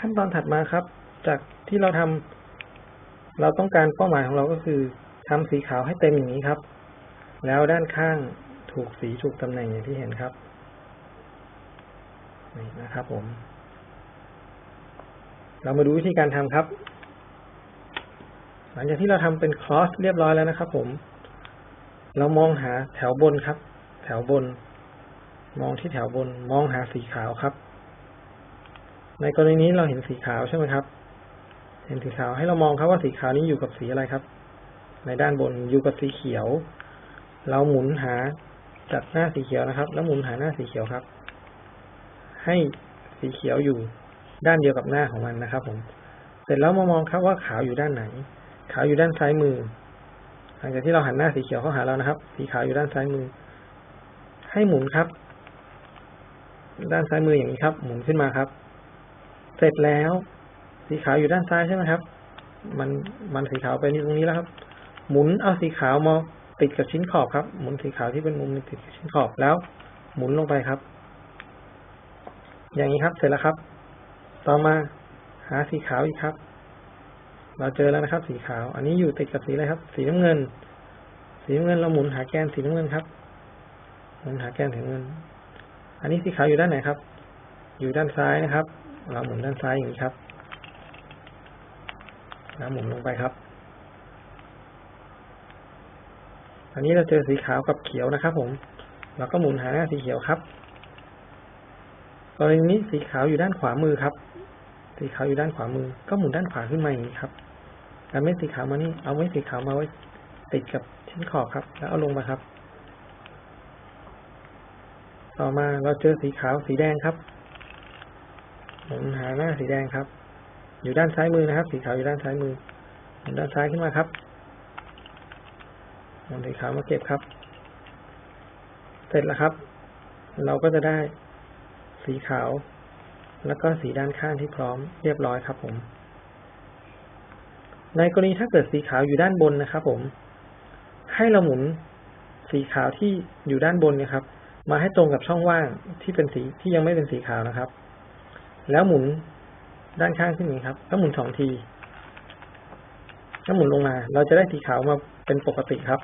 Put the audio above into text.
ขั้นตอนถัดมาครับ จากที่เราทำเราต้องการเป้าหมายของเราก็คือทำสีขาวให้เต็มอย่างนี้ครับ แล้วด้านข้างถูกสีถูกตำแหน่งอย่างที่เห็นครับนี่นะครับ ผม เรามาดูวิธีการทำครับ หลังจากที่เราทำเป็นคลอสเรียบร้อยแล้วนะครับ ผม เรามองหาแถวบนครับ แถวบน มองที่แถวบน มองหาสีขาวครับ ในกรณีนี้เราเห็นสีขาวใช่ไหมครับ เห็นสีขาวให้เรามองครับว่าสีขาวนี้อยู่กับสีอะไรครับ ในด้านบนอยู่กับสีเขียว เราหมุนหาจากหน้าสีเขียวนะครับ แล้วหมุนหาหน้าสีเขียวครับ ให้สีเขียวอยู่ด้านเดียวกับหน้าของมันนะครับ ผม เสร็จแล้วมามองครับว่าขาวอยู่ด้านไหน ขาวอยู่ด้านซ้ายมือ หลังจากที่เราหันหน้าสีเขียวเข้าหาเรานะครับ สีขาวอยู่ด้านซ้ายมือ ให้หมุนครับ ด้านซ้ายมืออย่างนี้ครับ หมุนขึ้นมาครับ เสร็จแล้ว สีขาวอยู่ด้านซ้ายใช่ไหมครับ มันมันสีขาวไปนี่ตรงนี้แล้วครับ หมุนเอาสีขาวมาติดกับชิ้นขอบครับ หมุนสีขาวที่เป็นมุมติดกับชิ้นขอบแล้ว หมุนลงไปครับ อย่างนี้ครับ เสร็จแล้วครับ ต่อมาหาสีขาวอีกครับ เราเจอแล้วนะครับ สีขาว อันนี้อยู่ติดกับสีอะไรครับ สีน้ำเงิน สีน้ำเงินเราหมุนหาแกนสีน้ำเงินครับ หมุนหาแกนสีน้ำเงิน อันนี้สีขาวอยู่ด้านไหนครับ อยู่ด้านซ้ายนะครับ เราหมุนด้านซ้ายอย่างนี้ครับแล้วหมุนลงไปครับ อันนี้เราเจอสีขาวกับเขียวนะครับ ผม เราก็หมุนหาหน้าสีเขียวครับกรณีนี้สีขาวอยู่ด้านขวามือครับ สีขาวอยู่ด้านขวามือ ก็หมุนด้านขวาขึ้นมาอย่างนี้ครับการไม่สีขาวมานี่ เอาไว้สีขาวมาไว้ติดกับชิ้นขอบครับ แล้วเอาลงมาครับ ต่อมาเราเจอสีขาวสีแดงครับ หมุนหาหน้าสีแดงครับ อยู่ด้านซ้ายมือนะครับ สีขาวอยู่ด้านซ้ายมือหมุนด้านซ้ายขึ้นมาครับหมุนสีขาวมาเก็บครับ เสร็จแล้วครับ เราก็จะได้สีขาว แล้วก็สีด้านข้างที่พร้อมเรียบร้อยครับ ผม ในกรณีถ้าเกิดสีขาวอยู่ด้านบนนะครับ ผม ให้เราหมุนสีขาวที่อยู่ด้านบนนะครับ มาให้ตรงกับช่องว่างที่เป็นสีที่ยังไม่เป็นสีขาวนะครับ แล้วหมุนด้านข้างขึ้นนี้ครับ แล้วหมุนสองทีแล้วหมุนลงมา เราจะได้สีขาวมาเป็นปกติครับ